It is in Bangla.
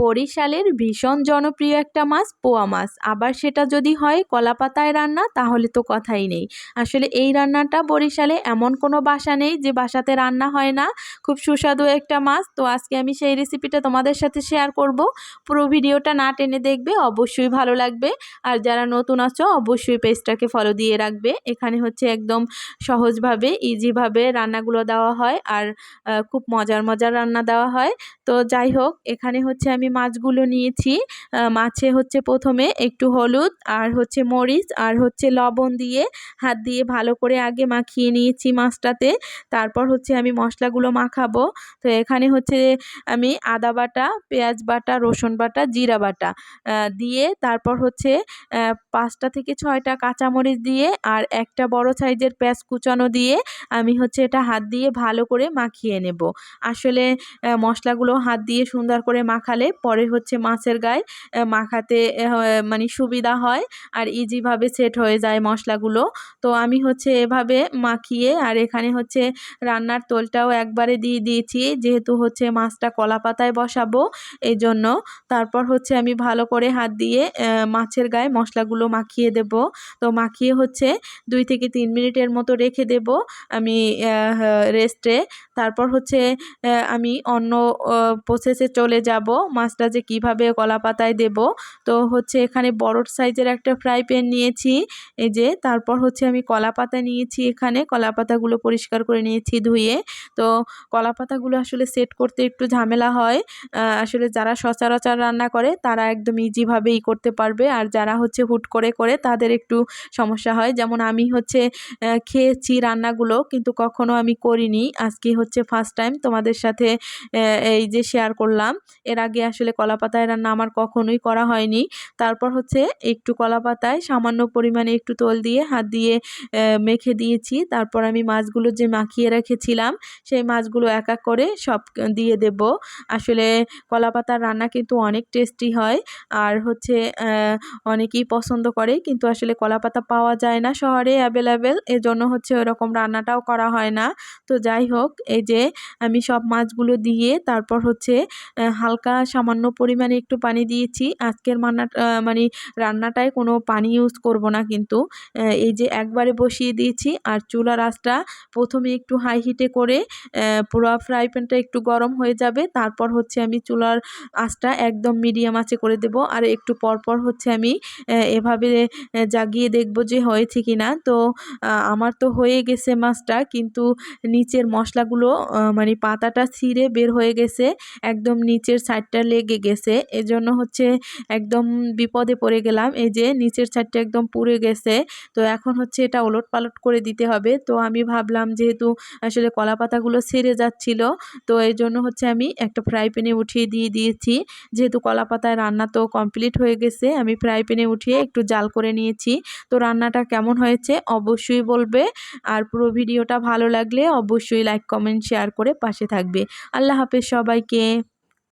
বরিশালের ভীষণ জনপ্রিয় একটা মাছ পোয়া মাছ। আবার সেটা যদি হয় কলা পাতায় রান্না, তাহলে তো কথাই নেই। আসলে এই রান্নাটা বরিশালে এমন কোনো বাসা নেই যে বাসাতে রান্না হয় না। খুব সুস্বাদু একটা মাছ। তো আজকে আমি সেই রেসিপিটা তোমাদের সাথে শেয়ার করব। পুরো ভিডিওটা না টেনে দেখবে, অবশ্যই ভালো লাগবে। আর যারা নতুন আছো, অবশ্যই পেজটাকে ফলো দিয়ে রাখবে। এখানে হচ্ছে একদম সহজভাবে ইজিভাবে রান্নাগুলো দেওয়া হয়। আর খুব মজার মজার রান্না দেওয়া হয়। তো যাই হোক, এখানে হচ্ছে আমি মাছগুলো নিয়েছি। মাছে হচ্ছে প্রথমে একটু হলুদ, আর হচ্ছে মরিচ, আর হচ্ছে লবণ দিয়ে হাত দিয়ে ভালো করে আগে মাখিয়ে নিয়েছি মাছটাতে। তারপর হচ্ছে আমি মশলাগুলো মাখাবো। তো এখানে হচ্ছে আমি আদা বাটা, পেঁয়াজ বাটা, রসুন বাটা, জিরা বাটা দিয়ে তারপর হচ্ছে পাঁচটা থেকে ছয়টা কাঁচামরিচ দিয়ে আর একটা বড় সাইজের পেঁয়াজ কুচানো দিয়ে আমি হচ্ছে এটা হাত দিয়ে ভালো করে মাখিয়ে নেব। আসলে মশলাগুলো হাত দিয়ে সুন্দর করে মাখালে পরে হচ্ছে মাছের গায়ে মাখাতে মানে সুবিধা হয় আর ইজিভাবে সেট হয়ে যায় মশলাগুলো। তো আমি হচ্ছে এভাবে মাখিয়ে আর এখানে হচ্ছে রান্নার তোলটাও একবারে দিয়ে দিয়েছি। যেহেতু হচ্ছে মাছটা কলা পাতায় বসাবো এই জন্য তারপর হচ্ছে আমি ভালো করে হাত দিয়ে মাছের গায়ে মশলাগুলো মাখিয়ে দেব। তো মাখিয়ে হচ্ছে দুই থেকে তিন মিনিটের মতো রেখে দেব আমি রেস্টে। তারপর হচ্ছে আমি অন্য প্রসেসে চলে যাব মাছটা যে কীভাবে কলা পাতায় দেব? তো হচ্ছে এখানে বড় সাইজের একটা ফ্রাই প্যান নিয়েছি। এই যে তারপর হচ্ছে আমি কলা পাতা নিয়েছি এখানে। কলা পাতাগুলো পরিষ্কার করে নিয়েছি ধুয়ে। তো কলা পাতাগুলো আসলে সেট করতে একটু ঝামেলা হয়। আসলে যারা সচরাচর রান্না করে তারা একদম ইজিভাবেই করতে পারবে। আর যারা হচ্ছে হুট করে করে তাদের একটু সমস্যা হয়। যেমন আমি হচ্ছে খেয়েছি রান্নাগুলো কিন্তু কখনো আমি করিনি। আজকে হচ্ছে ফার্স্ট টাইম তোমাদের সাথে এই যে শেয়ার করলাম। এর আগে আসলে কলা পাতায় রান্না আমার কখনোই করা হয়নি। তারপর হচ্ছে একটু কলা পাতায় সামান্য পরিমাণে একটু তোল দিয়ে হাত দিয়ে মেখে দিয়েছি। তারপর আমি মাছগুলো যে মাখিয়ে রেখেছিলাম, সেই মাছগুলো এক এক করে সব দিয়ে দেব। আসলে কলা পাতার রান্না কিন্তু অনেক টেস্টি হয় আর হচ্ছে অনেকেই পছন্দ করে কিন্তু আসলে কলা পাতা পাওয়া যায় না শহরে অ্যাভেলেবেল। এজন্য হচ্ছে ওরকম রান্নাটাও করা হয় না। তো যাই হোক, এই যে আমি সব মাছগুলো দিয়ে তারপর হচ্ছে হালকা সামান্য পরিমাণে একটু পানি দিয়েছি। আজকের মান্না মানে রান্নাটায় কোনো পানি ইউজ করব না কিন্তু এই যে একবারে বসিয়ে দিয়েছি আর চুলার আঁচটা প্রথমে একটু হাই হিটে করে পুরো ফ্রাই প্যানটা একটু গরম হয়ে যাবে। তারপর হচ্ছে আমি চুলার আঁচটা একদম মিডিয়াম আঁচে করে দেব। আর একটু পরপর হচ্ছে আমি এভাবে জাগিয়ে দেখব যে হয়েছে কি না তো আমার তো হয়ে গেছে মাছটা কিন্তু নিচের মশলাগুলো মানে পাতাটা ছিঁড়ে বের হয়ে গেছে। একদম নিচের সাইডটা লেগে গেছে। এজন্য হচ্ছে একদম বিপদে পড়ে গেলাম। এই যে নিচের সাইডটা একদম পুড়ে গেছে। তো এখন হচ্ছে এটা ওলট পালট করে দিতে হবে। তো আমি ভাবলাম যেহেতু আসলে কলা পাতাগুলো ছেড়ে যাচ্ছিল, তো এই জন্য হচ্ছে আমি একটা ফ্রাই প্যানে উঠিয়ে দিয়ে দিয়েছি। যেহেতু কলা পাতায় রান্না তো কমপ্লিট হয়ে গেছে, আমি ফ্রাই প্যানে উঠিয়ে একটু জাল করে নিয়েছি। তো রান্নাটা কেমন হয়েছে অবশ্যই বলবে। আর পুরো ভিডিওটা ভালো লাগলে অবশ্যই লাইক, কমেন্ট, শেয়ার করে পাশে থাকবে। আল্লাহ হাফেজ সবাইকে।